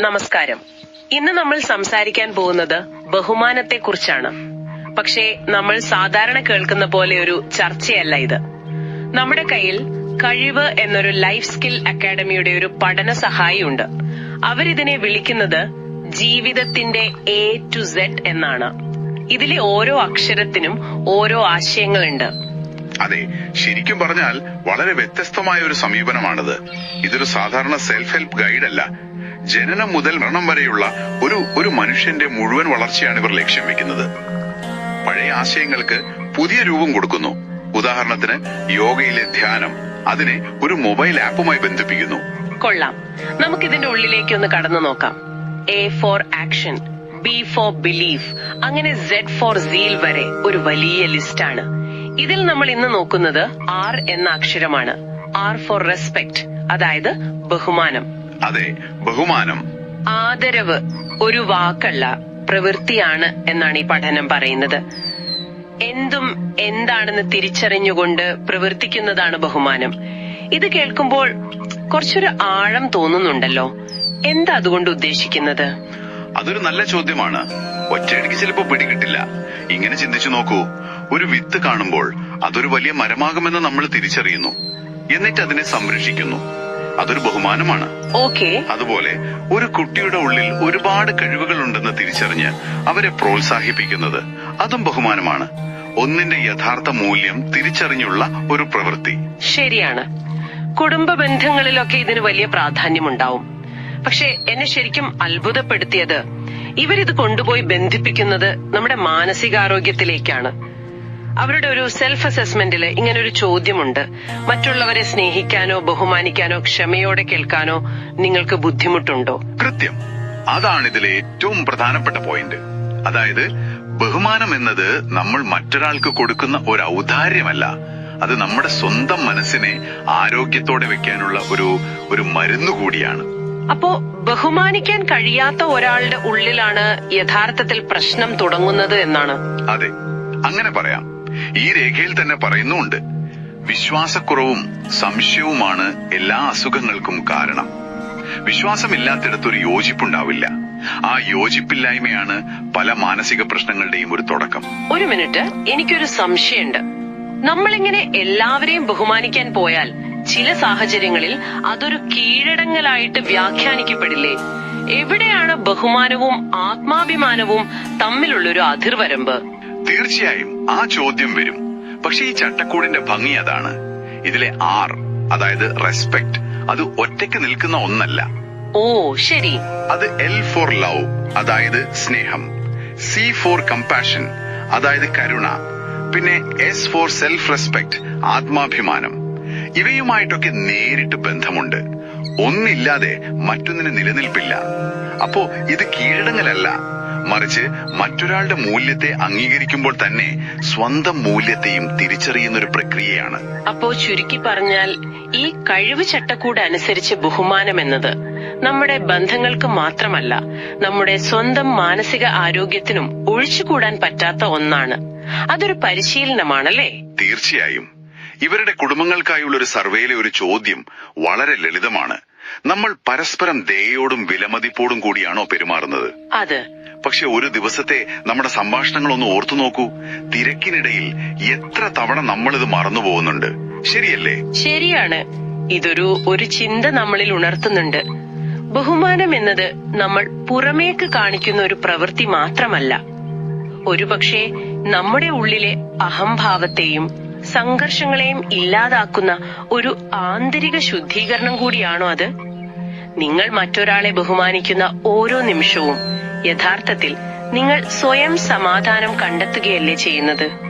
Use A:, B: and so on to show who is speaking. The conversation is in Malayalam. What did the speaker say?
A: നമസ്കാരം. ഇന്ന് നമ്മൾ സംസാരിക്കാൻ പോകുന്നത് ബഹുമാനത്തെക്കുറിച്ചാണ്. പക്ഷേ നമ്മൾ സാധാരണ കേൾക്കുന്ന പോലെ ഒരു ചർച്ചയല്ല ഇത്. നമ്മുടെ കയ്യിൽ കഴിവ് എന്നൊരു ലൈഫ് സ്കിൽ അക്കാഡമിയുടെ ഒരു പഠന സഹായിയുണ്ട്. അവരിതിനെ വിളിക്കുന്നത് ജീവിതത്തിന്റെ എ ടു സെഡ് എന്നാണ്. ഇതിലെ ഓരോ അക്ഷരത്തിനും ഓരോ ആശയങ്ങളുണ്ട്.
B: അതെ ശരിക്കും പറഞ്ഞാൽ വളരെ വ്യത്യസ്തമായ ഒരു സമീപനമാണിത്. ഇതൊരു സാധാരണ സെൽഫ് ഹെൽപ്പ് ഗൈഡ് അല്ല. ജനനം മുതൽ മരണം വരെയുള്ള ഒരു ഒരു മനുഷ്യന്റെ മുഴുവൻ വളർച്ചയാണ് ഇവർ ലക്ഷ്യം വെക്കുന്നത്. പഴയ ആശയങ്ങൾക്ക് പുതിയ രൂപം കൊടുക്കുന്നു. ഉദാഹരണത്തിന് യോഗയിലെ ധ്യാനം അതിനെ ഒരു മൊബൈൽ ആപ്പുമായി ബന്ധിപ്പിക്കുന്നു.
A: കൊള്ളാം. നമുക്ക് ഇതിന്റെ ഉള്ളിലേക്ക് ഒന്ന് കടന്നു നോക്കാം. A for action B for belief അങ്ങനെ സെഡ് ഫോർ സീൽ വരെ ഒരു വലിയ ലിസ്റ്റാണ് ഇതിൽ നമ്മൾ ഇന്ന് നോക്കുന്നത് ആർ എന്ന അക്ഷരമാണ്. ആർ ഫോർ റെസ്പെക്ട് അതായത് ബഹുമാനം.
B: അതെ ബഹുമാനം.
A: ആദരവ് ഒരു വാക്കല്ല പ്രവൃത്തിയാണ് എന്നാണ് ഈ പഠനം പറയുന്നത്. എന്തും എന്താണെന്ന് തിരിച്ചറിഞ്ഞുകൊണ്ട് പ്രവർത്തിക്കുന്നതാണ് ബഹുമാനം. ഇത് കേൾക്കുമ്പോൾ കുറച്ചൊരു ആഴം തോന്നുന്നുണ്ടല്ലോ. എന്താ അതുകൊണ്ട് ഉദ്ദേശിക്കുന്നത്?
B: അതൊരു നല്ല ചോദ്യമാണ്. ഒറ്റയടിക്ക് ചിലപ്പോ പിടികിട്ടില്ല. ഇങ്ങനെ ചിന്തിച്ചു നോക്കൂ. ഒരു വിത്ത് കാണുമ്പോൾ അതൊരു വലിയ മരമാകുമെന്ന് നമ്മൾ തിരിച്ചറിയുന്നു. എന്നിട്ട് അതിനെ സംരക്ഷിക്കുന്നു. അതൊരു ബഹുമാനമാണ്.
A: ഓക്കെ.
B: അതുപോലെ ഒരു കുട്ടിയുടെ ഉള്ളിൽ ഒരുപാട് കഴിവുകൾ ഉണ്ടെന്ന് തിരിച്ചറിഞ്ഞ് അവരെ പ്രോത്സാഹിപ്പിക്കുന്നത് അതും ബഹുമാനമാണ്. ഒന്നിന്റെ യഥാർത്ഥ മൂല്യം തിരിച്ചറിഞ്ഞുള്ള ഒരു പ്രവൃത്തി.
A: ശരിയാണ്. കുടുംബ ബന്ധങ്ങളിലൊക്കെ ഇതിന് വലിയ പ്രാധാന്യമുണ്ടാവും. പക്ഷെ എന്നെ ശരിക്കും അത്ഭുതപ്പെടുത്തിയത് ഇവരിത് കൊണ്ടുപോയി ബന്ധിപ്പിക്കുന്നത് നമ്മുടെ മാനസികാരോഗ്യത്തിലേക്കാണ്. അവരുടെ ഒരു സെൽഫ് അസസ്മെന്റിൽ ഇങ്ങനെ ഒരു ചോദ്യമുണ്ട്. മറ്റുള്ളവരെ സ്നേഹിക്കാനോ ബഹുമാനിക്കാനോ ക്ഷമയോടെ കേൾക്കാനോ നിങ്ങൾക്ക് ബുദ്ധിമുട്ടുണ്ടോ?
B: കൃത്യം. അതാണ് ഇതിലെ ഏറ്റവും പ്രധാനപ്പെട്ട പോയിന്റ്. അതായത് ബഹുമാനം എന്നത് നമ്മൾ മറ്റൊരാൾക്ക് കൊടുക്കുന്ന ഒരു ഔദാര്യമല്ല അത് നമ്മുടെ സ്വന്തം മനസ്സിനെ ആരോഗ്യത്തോടെ വെക്കാനുള്ള ഒരു ഒരു മരുന്ന് കൂടിയാണ്.
A: അപ്പോ ബഹുമാനിക്കാൻ കഴിയാത്ത ഒരാളുടെ ഉള്ളിലാണ് യഥാർത്ഥത്തിൽ പ്രശ്നം തുടങ്ങുന്നത് എന്നാണ്?
B: അതെ. അങ്ങനെ പറയാം. ഈ രേഖയിൽ തന്നെ പറയുന്നുണ്ട്. വിശ്വാസക്കുറവും സംശയവുമാണ് എല്ലാ അസുഖങ്ങൾക്കും കാരണം. വിശ്വാസമില്ലാത്തിടത്തൊരു യോജിപ്പുണ്ടാവില്ല. ആ യോജിപ്പില്ലായ്മയാണ് പല മാനസിക പ്രശ്നങ്ങളുടെയും ഒരു തുടക്കം.
A: ഒരു മിനിറ്റ് എനിക്കൊരു സംശയമുണ്ട്. നമ്മളിങ്ങനെ എല്ലാവരെയും ബഹുമാനിക്കാൻ പോയാൽ ചില സാഹചര്യങ്ങളിൽ അതൊരു കീഴടങ്ങലായിട്ട് വ്യാഖ്യാനിക്കപ്പെടില്ലേ? എവിടെയാണ് ബഹുമാനവും ആത്മാഭിമാനവും തമ്മിലുള്ളൊരു അതിർവരമ്പ്?
B: തീർച്ചയായും ആ ചോദ്യം വരും. പക്ഷെ ഈ ചട്ടക്കൂടിന്റെ ഭംഗി അതാണ്. ഇതിലെ ആർ അതായത് റെസ്പെക്ട് അത് ഒറ്റയ്ക്ക് നിൽക്കുന്ന ഒന്നല്ല.
A: ഓ ശരി.
B: അത് എൽ ഫോർ ലവ് അതായത് സ്നേഹം. സി ഫോർ കമ്പാഷൻ അതായത് കരുണ. പിന്നെ എസ് ഫോർ സെൽഫ് റെസ്പെക്ട് ആത്മാഭിമാനം. ഇവയുമായിട്ടൊക്കെ നേരിട്ട് ബന്ധമുണ്ട്. ഒന്നില്ലാതെ മറ്റൊന്നിന് നിലനിൽപ്പില്ല. അപ്പോ ഇത് കീഴടങ്ങലല്ല. മറിച്ച് മറ്റൊരാളുടെ മൂല്യത്തെ അംഗീകരിക്കുമ്പോൾ തന്നെ സ്വന്തം മൂല്യത്തെയും തിരിച്ചറിയുന്ന ഒരു പ്രക്രിയയാണ്.
A: അപ്പോ ചുരുക്കി പറഞ്ഞാൽ ഈ കഴിവ് ചട്ടക്കൂട് അനുസരിച്ച് ബഹുമാനം എന്നത് നമ്മുടെ ബന്ധങ്ങൾക്ക് മാത്രമല്ല നമ്മുടെ സ്വന്തം മാനസിക ആരോഗ്യത്തിനും ഒഴിച്ചുകൂടാൻ പറ്റാത്ത ഒന്നാണ്. അതൊരു പരിശീലനമാണല്ലേ?
B: തീർച്ചയായും. ഇവരുടെ കുടുംബങ്ങൾക്കായുള്ള ഒരു സർവേയിലെ ഒരു ചോദ്യം വളരെ ലളിതമാണ്. നമ്മൾ പരസ്പരം ദയോടും വിലമതിപ്പോടും കൂടിയാണോ പെരുമാറുന്നത്?
A: അത്
B: പക്ഷെ ഒരു ദിവസത്തെ നമ്മുടെ സംഭാഷണങ്ങൾ ഒന്ന് ഓർത്തു നോക്കൂ. തിരക്കിനിടയിൽ എത്ര തവണ നമ്മളിത് മറന്നു പോകുന്നുണ്ട്. ശരിയല്ലേ?
A: ശരിയാണ്. ഇതൊരു ഒരു ചിന്ത നമ്മളിൽ ഉണർത്തുന്നുണ്ട്. ബഹുമാനം എന്നത് നമ്മൾ പുറമേക്ക് കാണിക്കുന്ന ഒരു പ്രവൃത്തി മാത്രമല്ല. ഒരുപക്ഷെ നമ്മുടെ ഉള്ളിലെ അഹംഭാവത്തെയും സംഘർഷങ്ങളെയും ഇല്ലാതാക്കുന്ന ഒരു ആന്തരിക ശുദ്ധീകരണം കൂടിയാണോ അത്? നിങ്ങൾ മറ്റൊരാളെ ബഹുമാനിക്കുന്ന ഓരോ നിമിഷവും യഥാർത്ഥത്തിൽ നിങ്ങൾ സ്വയം സമാധാനം കണ്ടെത്തുകയല്ലേ ചെയ്യുന്നത്?